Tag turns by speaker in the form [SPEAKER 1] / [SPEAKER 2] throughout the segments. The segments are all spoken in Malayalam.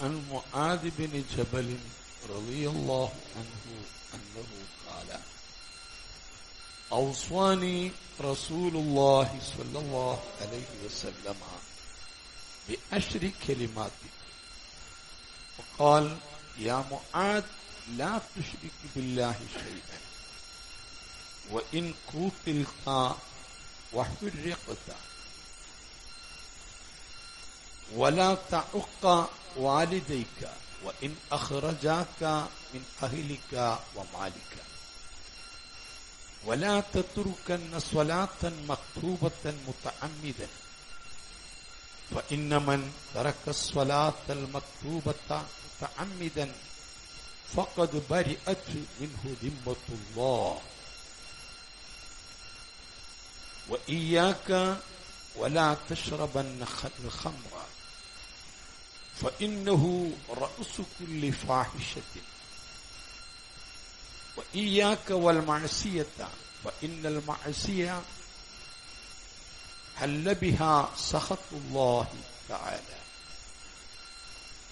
[SPEAKER 1] عن معاذ بن جبل رضي الله عنه أنه قال أوصاني رسول الله صلى الله عليه وسلم بعشر كلمات. وقال يا معاذ لا تشرك بالله شيئا وإن قتلت وحرقت ولا تعق والديك وإن أخرجاك من أهلك ومالك. ولا تتركن صلاة مكتوبة متعمدا. فإن من ترك الصلاة المكتوبة متعمدا فقد برئت منه ذمة الله. وإياك ولا تشربن الخمر. فإنه رأس كل فاحشة وإياك والمعصية فإن المعصية حل بها سخط الله تعالى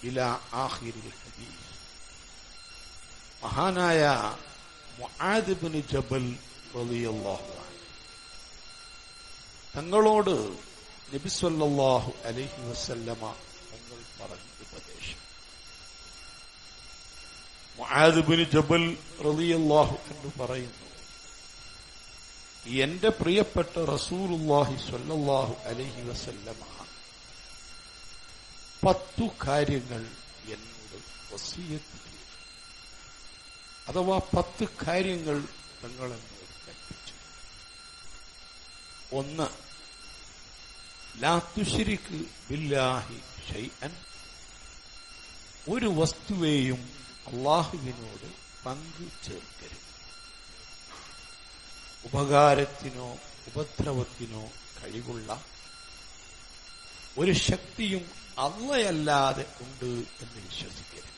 [SPEAKER 1] إلى آخر الحديث മഹാനായ മുആദ് ബിൻ ജബൽ റളിയല്ലാഹു അൻഹു തങ്ങളോട് നബി സല്ലല്ലാഹു അലൈഹി വസല്ലമ തങ്ങൾ പറഞ്ഞ ഉപദേശം. മുആദ് ബിൻ ജബൽ റളിയല്ലാഹു എന്ന് പറയുന്നു എന്റെ പ്രിയപ്പെട്ട റസൂലുള്ളാഹി സ്വല്ലല്ലാഹു അലഹി വസല്ലമ പത്തു കാര്യങ്ങൾ എന്നോട് വസീയത്ത് അഥവാ പത്ത് കാര്യങ്ങൾ നിങ്ങൾ എന്നോട് കൽപ്പിച്ചു ഒന്ന് ബില്ലാഹി ഒരു വസ്തുവേയും അള്ളാഹുവിനോട് പങ്കു ചേർക്കരുത്. ഉപകാരത്തിനോ ഉപദ്രവത്തിനോ കഴിവുള്ള ഒരു ശക്തിയും അള്ളയല്ലാതെ ഉണ്ട് എന്ന് വിശ്വസിക്കരുത്.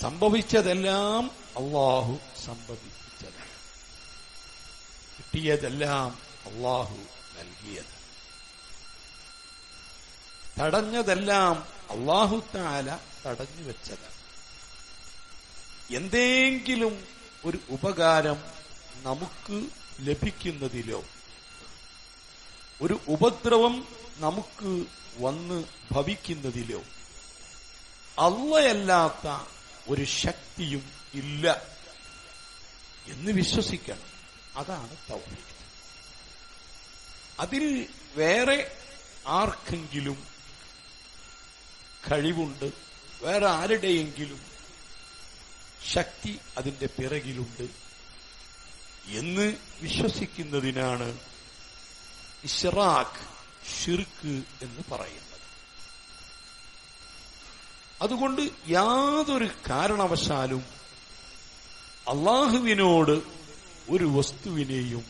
[SPEAKER 1] സംഭവിച്ചതെല്ലാം അള്ളാഹു സംഭവിച്ചതാണ് കിട്ടിയതെല്ലാം അള്ളാഹു നൽകിയത്. തടഞ്ഞതെല്ലാം അള്ളാഹു താല തടഞ്ഞു വെച്ചതാണ്. എന്തെങ്കിലും ഒരു ഉപകാരം നമുക്ക് ലഭിക്കുന്നതിലോ ഒരു ഉപദ്രവം നമുക്ക് വന്ന് ഭവിക്കുന്നതിലോ അള്ളയല്ലാത്ത ഒരു ശക്തിയും ഇല്ല എന്ന് വിശ്വസിക്കണം. അതാണ് തൗഹീദ് അതിൽ വേറെ ആർക്കെങ്കിലും കഴിവുണ്ട് വേറെ ആരുടെയെങ്കിലും ശക്തി അതിന്റെ പിറകിലുണ്ട് എന്ന് വിശ്വസിക്കുന്നതിനാണ് ഇഷ്റാഖ് ഷിർക്ക് എന്ന് പറയുന്നത്. അതുകൊണ്ട് യാതൊരു കാരണവശാലും അള്ളാഹുവിനോട് ഒരു വസ്തുവിനെയും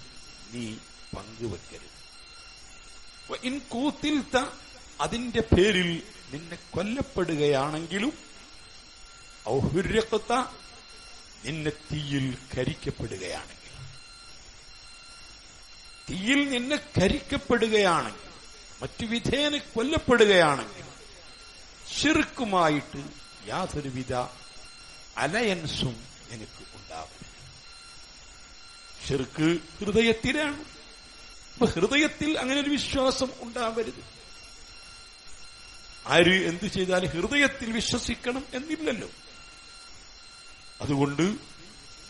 [SPEAKER 1] നീ പങ്കുവെക്കരുത്. അതിന്റെ പേരിൽ നിന്നെ കൊല്ലപ്പെടുകയാണെങ്കിലും ഔഹുര്യക്കത്ത നിന്നെ തീയിൽ കരിക്കപ്പെടുകയാണെങ്കിൽ. തീയിൽ നിന്നെ കരിക്കപ്പെടുകയാണെങ്കിൽ മറ്റു വിധേന കൊല്ലപ്പെടുകയാണെങ്കിൽ ചെറുക്കുമായിട്ട് യാതൊരുവിധ അലയൻസും എനിക്ക് ഉണ്ടാവില്ല. ഷിർക്ക് ഹൃദയത്തിലാണ്. അപ്പൊ ഹൃദയത്തിൽ അങ്ങനെ ഒരു വിശ്വാസം ഉണ്ടാവരുത്. ആര് എന്തു ചെയ്താലും ഹൃദയത്തിൽ വിശ്വസിക്കണം എന്നില്ലല്ലോ. അതുകൊണ്ട്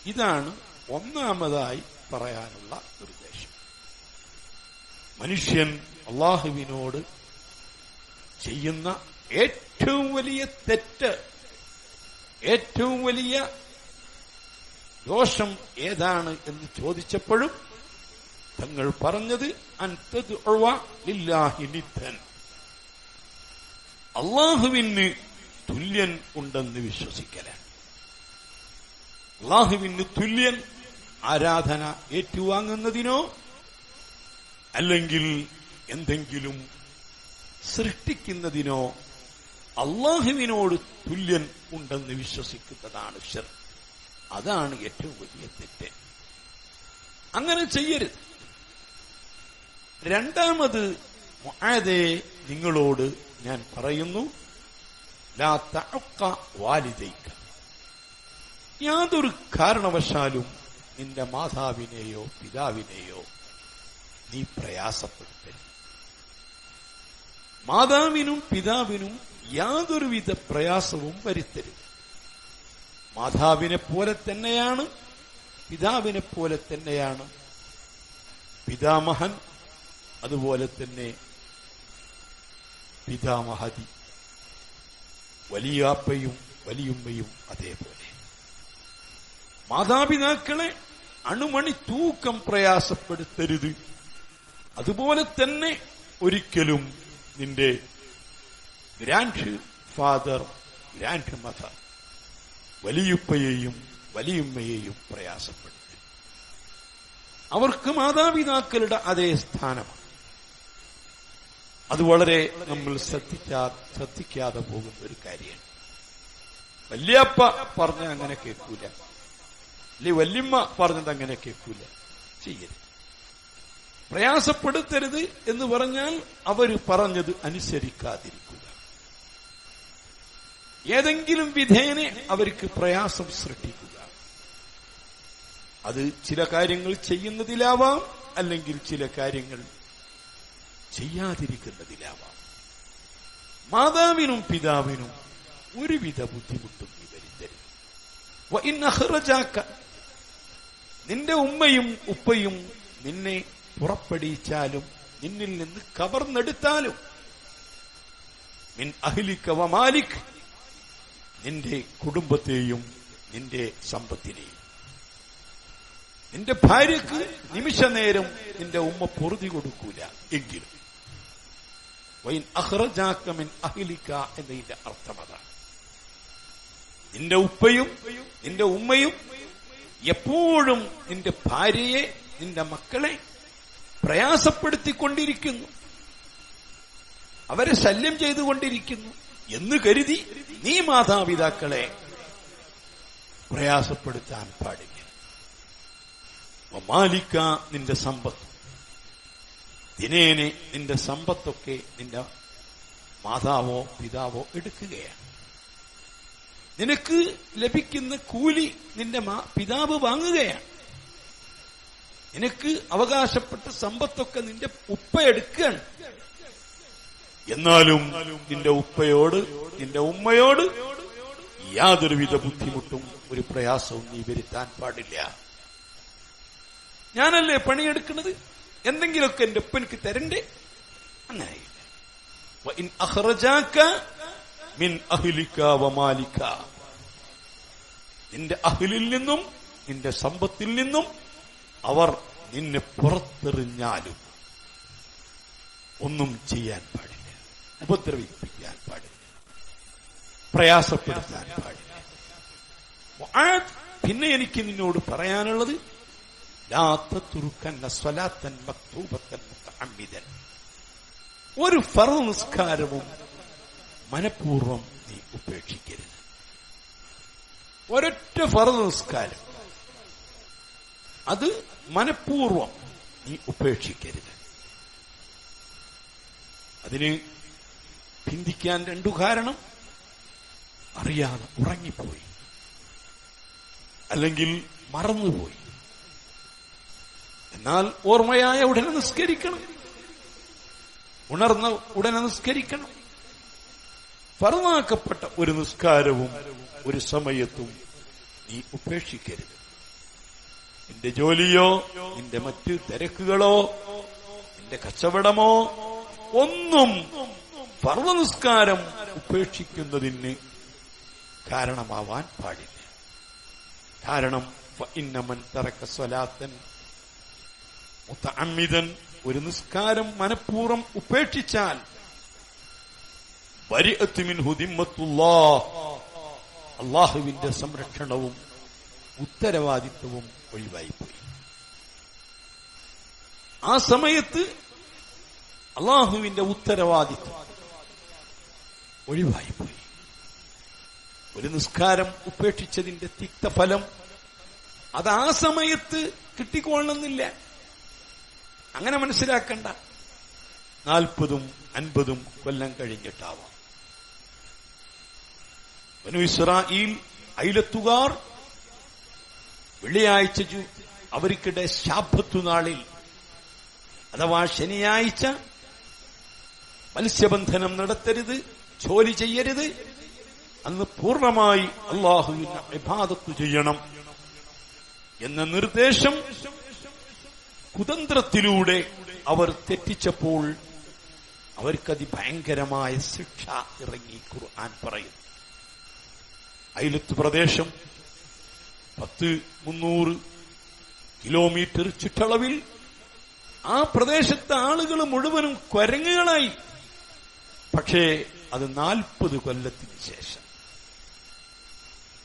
[SPEAKER 1] ഇതാണ് ഒന്നാമതായി പറയാനുള്ള നിർദ്ദേശം. മനുഷ്യൻ അള്ളാഹുവിനോട് ചെയ്യുന്ന ഏറ്റവും വലിയ തെറ്റ് ഏറ്റവും വലിയ ദോഷം ഏതാണ് എന്ന് ചോദിച്ചപ്പോഴും തങ്ങൾ പറഞ്ഞത് അള്ളാഹുവിന് തുല്യൻ ഉണ്ടെന്ന് വിശ്വസിക്കലാണ്. അള്ളാഹുവിന് തുല്യൻ ആരാധന ഏറ്റുവാങ്ങുന്നതിനോ അല്ലെങ്കിൽ എന്തെങ്കിലും സൃഷ്ടിക്കുന്നതിനോ അള്ളാഹുവിനോട് തുല്യൻ ഉണ്ടെന്ന് വിശ്വസിക്കുന്നതാണ് ശർ അതാണ് ഏറ്റവും വലിയ തെറ്റ്. അങ്ങനെ ചെയ്യരുത്. രണ്ടാമത് മുആദേ നിങ്ങളോട് ഞാൻ പറയുന്നു ലാ വാലിദൈക. യാതൊരു കാരണവശാലും നിന്റെ മാതാവിനെയോ പിതാവിനെയോ നീ പ്രയാസപ്പെടുത്തരുത്. മാതാവിനും പിതാവിനും യാതൊരുവിധ പ്രയാസവും വരുത്തരുത്. മാതാവിനെ പോലെ തന്നെയാണ് പിതാവിനെ പോലെ തന്നെയാണ്. പിതാമഹൻ അതുപോലെ തന്നെ പിതാമഹതി വലിയാപ്പയും വലിയുമ്മയും അതേപോലെ. മാതാപിതാക്കളെ അണുമണി തൂക്കം പ്രയാസപ്പെടുത്തരുത്. അതുപോലെ തന്നെ ഒരിക്കലും നിന്റെ ഗ്രാൻഡ് ഫാദർ ഗ്രാൻഡ് മദർ വലിയുപ്പയെയും വലിയുമ്മയെയും പ്രയാസപ്പെടുത്തി അവർക്ക് മാതാപിതാക്കളുടെ അതേ സ്ഥാനമാണ്. അത് വളരെ നമ്മൾ ശ്രദ്ധിക്കാ ശ്രദ്ധിക്കാതെ പോകുന്ന ഒരു കാര്യമാണ്. വല്യപ്പ പറഞ്ഞ അങ്ങനെ കേൾക്കൂല. അല്ലെ വല്യമ്മ പറഞ്ഞത് അങ്ങനെ കേൾക്കൂല. ചെയ്യരുത്. പ്രയാസപ്പെടുത്തരുത് എന്ന് പറഞ്ഞാൽ അവർ പറഞ്ഞത് അനുസരിക്കാതിരിക്കുക. ഏതെങ്കിലും വിധേനെ അവർക്ക് പ്രയാസം സൃഷ്ടിക്കുക. അത് ചില കാര്യങ്ങൾ ചെയ്യുന്നതിലാവാം അല്ലെങ്കിൽ ചില കാര്യങ്ങൾ ചെയ്യാതിരിക്കുന്നതിലാവാം. മാതാവിനും പിതാവിനും ഒരുവിധ ബുദ്ധിമുട്ടും നീ നിന്റെ ഉമ്മയും ഉപ്പയും നിന്നെ പുറപ്പെടിച്ചാലും നിന്നിൽ നിന്ന് കവർന്നെടുത്താലും മിൻ അഹ്ലിക വ മാലിക് നിന്റെ കുടുംബത്തെയും നിന്റെ സമ്പത്തിനെയും. നിന്റെ ഭാര്യക്ക് നിമിഷ നേരം നിന്റെ ഉമ്മ പൊറുതി കൊടുക്കൂല എങ്കിലും. എന്നതിന്റെ അർത്ഥം അതാണ് നിന്റെ ഉപ്പയും നിന്റെ ഉമ്മയും എപ്പോഴും നിന്റെ ഭാര്യയെ നിന്റെ മക്കളെ പ്രയാസപ്പെടുത്തിക്കൊണ്ടിരിക്കുന്നു. അവരെ ശല്യം ചെയ്തുകൊണ്ടിരിക്കുന്നു എന്ന് കരുതി നീ മാതാപിതാക്കളെ പ്രയാസപ്പെടുത്താൻ പാടില്ല. മാലിക്ക നിന്റെ സമ്പത്ത്. ദിനേനെ നിന്റെ സമ്പത്തൊക്കെ നിന്റെ മാതാവോ പിതാവോ എടുക്കുകയാണ്. നിനക്ക് ലഭിക്കുന്ന കൂലി നിന്റെ പിതാവ് വാങ്ങുകയാണ്. നിനക്ക് അവകാശപ്പെട്ട സമ്പത്തൊക്കെ നിന്റെ ഉപ്പ എടുക്കുകയാണ്. എന്നാലും നിന്റെ ഉപ്പയോട് നിന്റെ ഉമ്മയോട് യാതൊരുവിധ ബുദ്ധിമുട്ടും ഒരു പ്രയാസവും നീ വരുത്താൻ പാടില്ല. ഞാനല്ലേ പണിയെടുക്കുന്നത്? എന്തെങ്കിലുമൊക്കെ എന്റെ ഉപ്പനിക്ക് തരണ്ടേ? അങ്ങനെയില്ല വഇൻ അഖ്റജാക മിൻ അഹ്ലിക നിന്റെ അഹ്ലിൽ നിന്നും നിന്റെ സമ്പത്തിൽ നിന്നും അവർ നിന്നെ പുറത്തെറിഞ്ഞാലും ഒന്നും ചെയ്യാൻ പാടില്ല. ഉപദ്രവിപ്പിക്കാൻ പാടില്ല. പ്രയാസപ്പെടുത്താൻ പാടില്ല. പിന്നെ എനിക്ക് നിന്നോട് പറയാനുള്ളത് ലാ തത്രുക്കന്ന സ്വലാത്തൻ മക്തൂബത്തൻ മുതഅമ്മിദൻ ഒരു ഫറു നിസ്കാരവും മനഃപൂർവം നീ ഉപേക്ഷിക്കരുത്. ഒരൊറ്റ ഫറു നിസ്കാരം. അത് മനഃപൂർവം നീ ഉപേക്ഷിക്കരുത്. അതിന് ചിന്തിക്കാൻ രണ്ടു കാരണം. അറിയാതെ ഉറങ്ങിപ്പോയി. അല്ലെങ്കിൽ മറന്നുപോയി. എന്നാൽ ഓർമ്മയായ ഉടനെ നിസ്കരിക്കണം. ഉണർന്ന ഉടനെ നിസ്കരിക്കണം. പറന്നാക്കപ്പെട്ട ഒരു നിസ്കാരവും ഒരു സമയത്തും നീ ഉപേക്ഷിക്കരുത്. നിന്റെ ജോലിയോ നിന്റെ മറ്റ് തിരക്കുകളോ നിന്റെ കച്ചവടമോ ഒന്നും ഫർവ നിസ്കാരം ഉപേക്ഷിക്കുന്നതിന് കാരണമാവാൻ പാടില്ല. കാരണം ഇന്നമൻ തറക്ക സ്വലാത്തൻ മുത്തഅമ്മിദൻ ഒരു നിസ്കാരം മനഃപൂർവം ഉപേക്ഷിച്ചാൽ അള്ളാഹുവിന്റെ സംരക്ഷണവും ഉത്തരവാദിത്വവും ഒഴിവായിപ്പോയി. ആ സമയത്ത് അള്ളാഹുവിന്റെ ഉത്തരവാദിത്വം ഒഴിവായിപ്പോയി. ഒരു നിസ്കാരം ഉപേക്ഷിച്ചതിന്റെ തിക്തഫലം അത് ആ സമയത്ത് കിട്ടിക്കൊള്ളണമെന്നില്ല. അങ്ങനെ മനസ്സിലാക്കണ്ട. നാൽപ്പതും അൻപതും കൊല്ലം കഴിഞ്ഞിട്ടാവാം. ബനു ഇസ്രായേൽ ഐലത്തുകാർ വെള്ളിയാഴ്ച അവർക്കിടെ ശാപത്തുനാളിൽ അഥവാ ശനിയാഴ്ച മത്സ്യബന്ധനം നടത്തരുത് ജോലി ചെയ്യരുത് അന്ന് പൂർണമായി അള്ളാഹുവിന് ഇബാദത്ത് ചെയ്യണം എന്ന നിർദ്ദേശം കുതന്ത്രത്തിലൂടെ അവർ തെറ്റിച്ചപ്പോൾ അവർക്കതി ഭയങ്കരമായ ശിക്ഷ ഇറങ്ങി ഖുർആൻ പറയും. അയിലത്ത് പ്രദേശം പത്ത് മുന്നൂറ് കിലോമീറ്റർ ചുറ്റളവിൽ ആ പ്രദേശത്തെ ആളുകൾ മുഴുവനും കുരങ്ങുകളായി. പക്ഷേ അത് നാൽപ്പത് കൊല്ലത്തിന് ശേഷം.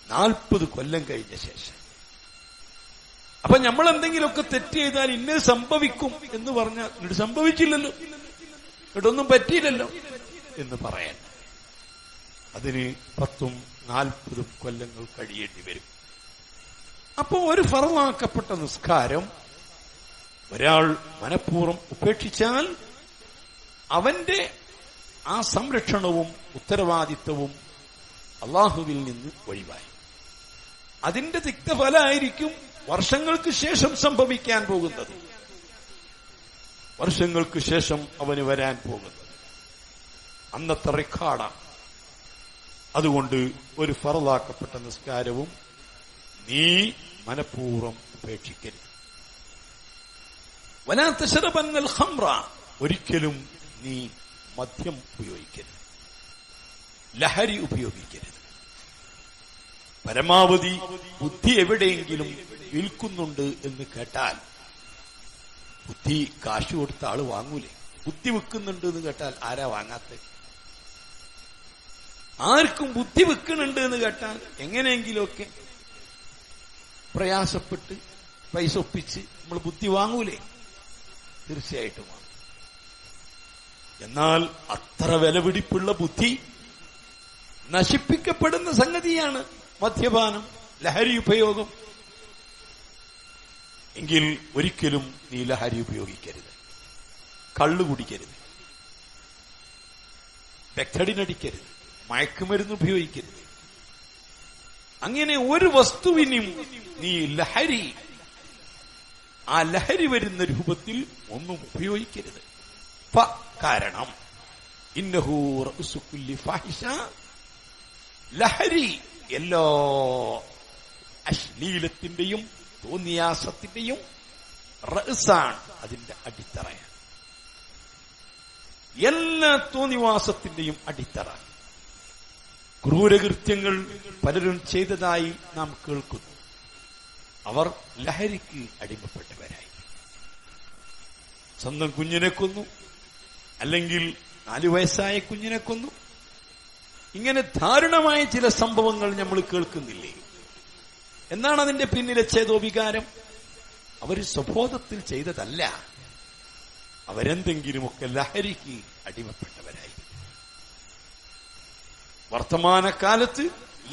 [SPEAKER 1] നാൽപ്പത് കൊല്ലം കഴിഞ്ഞ ശേഷം. അപ്പൊ നമ്മൾ എന്തെങ്കിലുമൊക്കെ തെറ്റ് ചെയ്താൽ ഇന്നത് സംഭവിക്കും എന്ന് പറഞ്ഞാൽ ഇത് സംഭവിച്ചില്ലല്ലോ. ഇതൊന്നും പറ്റിയില്ലല്ലോ എന്ന് പറയാൻ. അതിന് പത്തും നാൽപ്പതും കൊല്ലങ്ങൾ കഴിയേണ്ടി വരും. അപ്പോ ഒരു ഫറവാക്കപ്പെട്ട നിസ്കാരം ഒരാൾ മനഃപൂർവം ഉപേക്ഷിച്ചാൽ അവന്റെ ആ സംരക്ഷണവും ഉത്തരവാദിത്വവും അള്ളാഹുവിൽ നിന്ന് ഒഴിവായി. അതിന്റെ തിക്തഫലമായിരിക്കും വർഷങ്ങൾക്ക് ശേഷം സംഭവിക്കാൻ പോകുന്നത്. വർഷങ്ങൾക്ക് ശേഷം അവന് വരാൻ പോകുന്നത്. അന്നത്തെ റെക്കാർഡാണ് അതുകൊണ്ട് ഒരു ഫറലാക്കപ്പെട്ട നിസ്കാരവും നീ മനഃപൂർവം ഉപേക്ഷിക്കരുത്. വനാത്ത ശരബന്നൽ ഹംറ ഒരിക്കലും നീ മദ്യം ഉപയോഗിക്കരുത്. ലഹരി ഉപയോഗിക്കരുത്. പരമാവധി ബുദ്ധി എവിടെയെങ്കിലും വിൽക്കുന്നുണ്ട് എന്ന് കേട്ടാൽ ബുദ്ധി കാശ് കൊടുത്ത ആൾ വാങ്ങൂലേ? ബുദ്ധി വിൽക്കുന്നുണ്ട് എന്ന് കേട്ടാൽ ആരാ വാങ്ങാത്ത ആർക്കും ബുദ്ധി വെക്കുന്നുണ്ട് എന്ന് കേട്ടാൽ എങ്ങനെയെങ്കിലുമൊക്കെ പ്രയാസപ്പെട്ട് പൈസ ഒപ്പിച്ച് നമ്മൾ ബുദ്ധി വാങ്ങൂലേ? തീർച്ചയായിട്ടും വാങ്ങും. എന്നാൽ അത്ര വിലപിടിപ്പുള്ള ബുദ്ധി നശിപ്പിക്കപ്പെടുന്ന സംഗതിയാണ് മദ്യപാനം ലഹരി ഉപയോഗം എങ്കിൽ ഒരിക്കലും നീ ലഹരി ഉപയോഗിക്കരുത്. കള്ളു കുടിക്കരുത്. ബെക്കടിനടിക്കരുത് മയക്കുമരുന്ന് ഉപയോഗിക്കരുത്. അങ്ങനെ ഒരു വസ്തുവിനും നീ ലഹരി ആ ലഹരി വരുന്ന രൂപത്തിൽ ഒന്നും ഉപയോഗിക്കരുത്. കാരണം ലഹരി എല്ലാ അശ്ലീലത്തിന്റെയും തോന്നിയാസത്തിന്റെയും റസാണ് അതിന്റെ അടിത്തറയാണ് എല്ലാ തോന്നിവാസത്തിന്റെയും അടിത്തറ. ക്രൂരകൃത്യങ്ങൾ പലരും ചെയ്തതായി നാം കേൾക്കുന്നു. അവർ ലഹരിക്ക് അടിമപ്പെട്ടവരായി. സ്വന്തം കുഞ്ഞിനെ കൊന്നു അല്ലെങ്കിൽ നാലു വയസ്സായ കുഞ്ഞിനെ കൊന്നു. ഇങ്ങനെ ദാരുണമായ ചില സംഭവങ്ങൾ നമ്മൾ കേൾക്കുന്നില്ലേ? എന്നാണ് അതിന്റെ പിന്നിലെ ചേതോവികാരം? അവർ സ്വബോധത്തിൽ ചെയ്തതല്ല. അവരെന്തെങ്കിലുമൊക്കെ ലഹരിക്ക് അടിമപ്പെട്ടവരായി. വർത്തമാനകാലത്ത്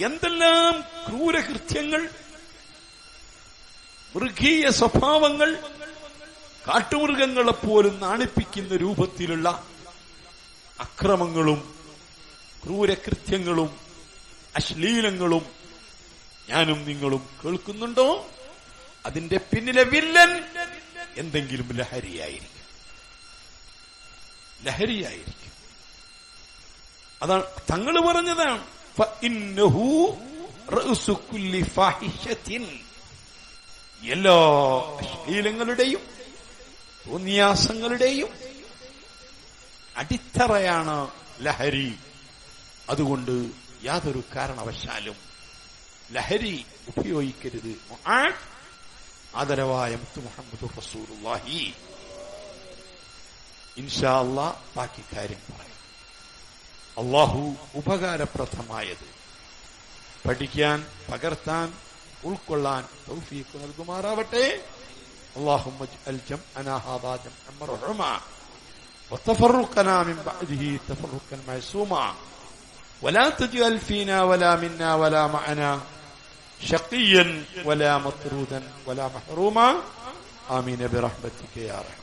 [SPEAKER 1] എന്തെല്ലാം ക്രൂരകൃത്യങ്ങൾ മൃഗീയ സ്വഭാവങ്ങൾ കാട്ടുമൃഗങ്ങളെപ്പോലും നാണിപ്പിക്കുന്ന രൂപത്തിലുള്ള അക്രമങ്ങളും ക്രൂരകൃത്യങ്ങളും അശ്ലീലങ്ങളും ഞാനും നിങ്ങളും കേൾക്കുന്നുണ്ടോ? അതിന്റെ പിന്നിലെ വില്ലൻ എന്തെങ്കിലും ലഹരിയായിരിക്കും. ലഹരിയായിരിക്കും. അതാണ് തങ്ങൾ പറഞ്ഞതാണ്. എല്ലാ ശീലങ്ങളുടെയും തോന്നിയാസങ്ങളുടെയും അടിത്തറയാണ് ലഹരി. അതുകൊണ്ട് യാതൊരു കാരണവശാലും ലഹരി ഉപയോഗിക്കരുത് മുആദ് ആദരവായ മുത്തു മുഹമ്മദ് റസൂലുള്ളാഹി ഇൻഷാ അല്ലാ ബാക്കി കാര്യം പറയാം അള്ളാഹു ഉപകാരപ്രദമായത് പഠിക്കാൻ പകർത്താൻ ഉൾക്കൊള്ളാൻ തൗഫീഖ് നൽകുമാറാവട്ടെ اللهم اجعل جمعنا هذا جمعا مرحوما وتفرقنا من بعده تفرقا معصوما ولا تجعل فينا ولا منا ولا معنا شقيا ولا مطرودا ولا محروما. آمين برحمتك يا رحمة